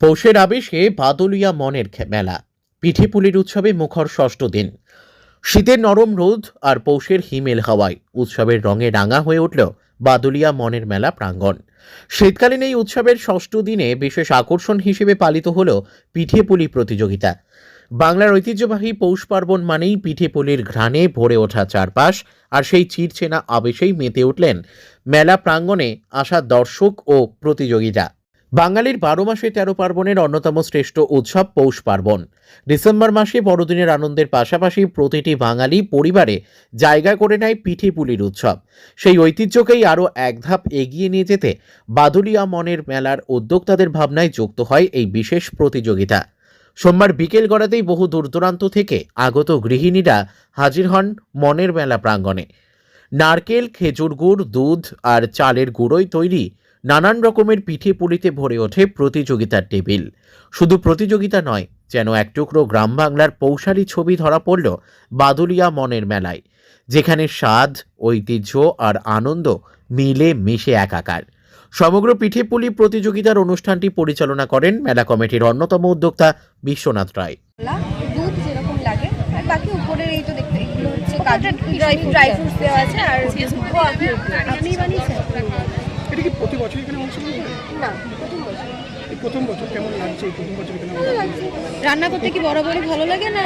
পৌষের আবেশে বাদলিয়া মনের মেলা। পিঠেপুলির উৎসবে মুখর ষষ্ঠ দিন। শীতের নরম রোদ আর পৌষের হিমেল হাওয়ায় উৎসবের রঙে রাঙা হয়ে উঠল বাদুলিয়া মনের মেলা প্রাঙ্গণ। শীতকালীন এই উৎসবের ষষ্ঠ দিনে বিশেষ আকর্ষণ হিসেবে পালিত হল পিঠেপুলি প্রতিযোগিতা। বাংলার ঐতিহ্যবাহী পৌষ পার্বণ মানেই পিঠেপুলির ঘ্রাণে ভরে ওঠা চারপাশ আর সেই চিরচেনা আবেশেই মেতে উঠলেন মেলা প্রাঙ্গণে আসা দর্শক ও প্রতিযোগিতা। বাঙালির বারো মাসে তেরো পার্বণের অন্যতম শ্রেষ্ঠ উৎসব পৌষ পার্বণ। ডিসেম্বর মাসে বড়দিনের আনন্দের পাশাপাশি প্রতিটি বাঙালি পরিবারে জায়গা করে নেয় পিঠে পুলির উৎসব। সেই ঐতিহ্যকেই আরও এক ধাপ এগিয়ে নিয়ে যেতে বাদুলিয়া মনের মেলার উদ্যোক্তাদের ভাবনায় যুক্ত হয় এই বিশেষ প্রতিযোগিতা। সোমবার বিকেল গড়াতেই বহু দূরদূরান্ত থেকে আগত গৃহিণীরা হাজির হন মনের মেলা প্রাঙ্গণে। নারকেল, খেজুর গুড়, দুধ আর চালের গুঁড়োয় তৈরি নানান রকমের পিঠে পুলিতে ভরে ওঠে প্রতিযোগিতার টেবিল। শুধু প্রতিযোগিতা নয় যেন এক টুকরো গ্রাম বাংলার পৌশালী ছবি ধরা পড়ল বাদুলিয়া মনের মেলায় যেখানে স্বাদ ঐতিহ্য আর আনন্দ মিলে মিশে একাকার। সমগ্র পিঠেপুলি প্রতিযোগিতার অনুষ্ঠানটি পরিচালনা করেন মেলা কমিটির অন্যতম উদ্যোক্তা বিশ্বনাথ রায়। দুধ যেরকম লাগে আর বাকি উপরের এই তো দেখতে এগুলো হচ্ছে ড্রাই ড্রাই ফ্রুটস দেওয়া আছে আর আপনি বানিয়েছেন? এটা কি প্রতি বছর এখানে অংশগ্রহণ করে? না প্রথম বছর। এই প্রথম বছর কেমন লাগছে এই প্রথম বছর এখানে ভালো লাগছে। রান্না করতে কি বরাবরই ভালো লাগে না?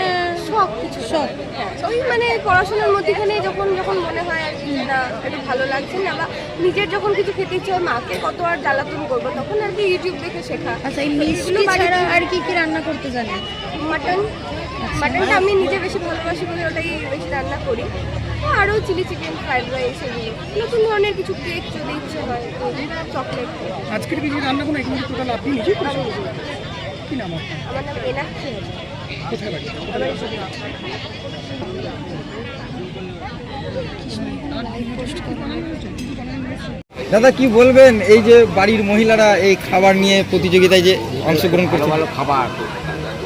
সব কিছু সব হ্যাঁ ওই মানে পড়াশোনার মধ্যেখানে যখন যখন মনে হয় আর কি না একটু ভালো লাগছে না বা নিজের যখন কিছু খেতে ইচ্ছে হয় মাকে কত আর জ্বালাতন করব তখন আর কি ইউটিউব দেখে শেখা। আচ্ছা এই মিষ্টি ছাড়া আর কি কি রান্না করতে জানেন? মাটন। মাটনটা আমি নিজে বেশি ভালোবাসি বলে ওটাই বেশি রান্না করি। আরও চিলি চিকেন ফ্রাইড রাইস এগুলো। নতুন ধরনের কিছু কেক যদি ইচ্ছে হয় চকলেট আজকের কি যে রান্না কোনো এখানে টোটাল আপনি নিজেই করেছেন কি নাম আমার নাম এনাক্ষী কোথায় বাড়ি। দাদা কি বলবেন? এই যে বাড়ির মহিলারা এই খাবার নিয়ে প্রতিযোগিতায় যে অংশগ্রহণ করছে। ভালো খাবার।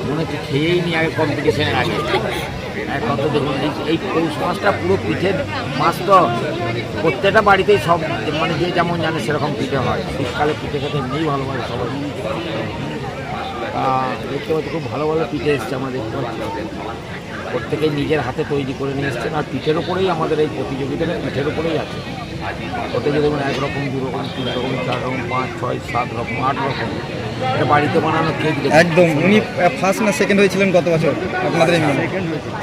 মনে হচ্ছে খেয়েই নি আগে কম্পিটিশনের আগে। কত দেখুন, এই পৌষ মাছটা পুরো পিঠের মাছ তো প্রত্যেকটা বাড়িতেই সব মানে যে যেমন জানে সেরকম পিঠে হয়। শীতকালে পিঠে খেতে এমনিই ভালো হয় সবাই দেখতে পাচ্ছি খুব ভালো ভালো পিঠে এসছে আমাদের প্রত্যেকেই নিজের হাতে তৈরি করে নিয়ে এসছেন। আর পিঠের ওপরেই আমাদের এই প্রতিযোগিতাটা পিঠের ওপরেই আছে। প্রত্যেকে দেখুন এক রকম দু রকম তিন রকম চার রকম পাঁচ ছয় সাত রকম আট রকম এটা বাড়িতে বানানো কেক একদম উনি ফার্স্ট না সেকেন্ড হয়েছিলেন গত বছর? আপনাদের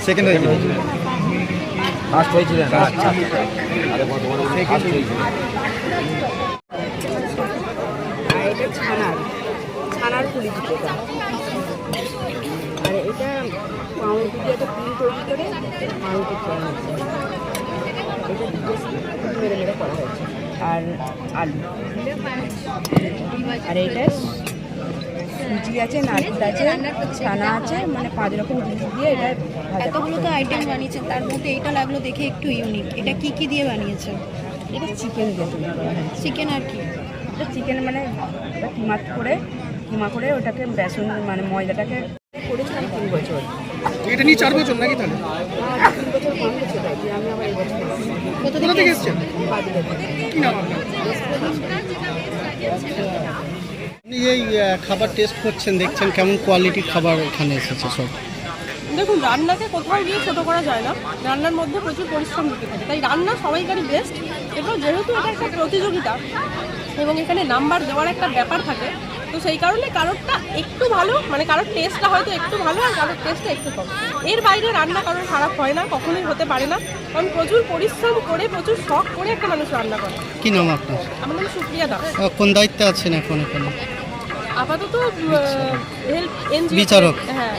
সেকেন্ড হয়েছিলেন ফার্স্ট হয়েছিলেন? আচ্ছা। আরে কত বড় ফার্স্ট হয়েছিলেন আর এটা ছানার ছানার পুলি আর এটা পাউরুটি দিয়ে একটা পুলি তৈরি করে পাউরুটি এটা মেরে মেরে করা হয়েছে আর আলু। আর এটা সুজি আছে নারকেল আছে ছানা আছে মানে পাঁচ রকম জিনিস দিয়ে এটা এতগুলো তো আইটেম বানিয়েছেন তার মধ্যে এটা লাগল দেখে একটু ইউনিক এটা কি কি দিয়ে বানিয়েছেন এটা চিকেন দিয়ে চিকেন আর কি? এটা চিকেন মানে কিমা করে কিমা করে ওটাকে বেসন মানে ময়দাটাকে করেছিলাম তিন বছর এটা নিয়ে চার বছর নাকি তাহলে। কোথা থেকে এসছেন? কি নাম আপনি এই খাবার টেস্ট করছেন দেখছেন কেমন কোয়ালিটির খাবার এখানে এসেছে সব। দেখুন রান্নাকে কোথাও গিয়ে ছোটো করা যায় না। রান্নার মধ্যে প্রচুর পরিশ্রম দিতে হবে তাই রান্না সবাইকারই বেস্ট এবং যেহেতু এটা একটা প্রতিযোগিতা এবং এখানে নাম্বার দেওয়ার একটা ব্যাপার থাকে তো সেই কারণে কারোরটা একটু ভালো মানে কারোর টেস্টটা হয়তো একটু ভালো আর কারোর টেস্টটা একটু কম। এর বাইরে রান্না কারোর খারাপ হয় না কখনোই হতে পারে না। কারণ প্রচুর পরিশ্রম করে প্রচুর শখ করে একটা মানুষ রান্না করে। কি নাম আপনার? আমার নাম সুপ্রিয়া দাস। কোন দায়িত্বে আছেন এখন এখানে? আপাতত হেল্প এনজিও বিচারক। হ্যাঁ।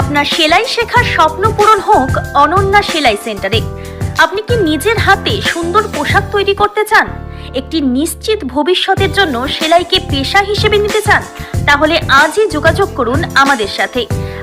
আপনার সেলাই শেখার স্বপ্ন পূরণ হোক অনন্যা সেলাই সেন্টারে। আপনি কি নিজের হাতে সুন্দর পোশাক তৈরি করতে চান? একটি নিশ্চিত ভবিষ্যতের জন্য সেলাইকে পেশা হিসেবে নিতে চান? তাহলে আজই যোগাযোগ করুন আমাদের সাথে।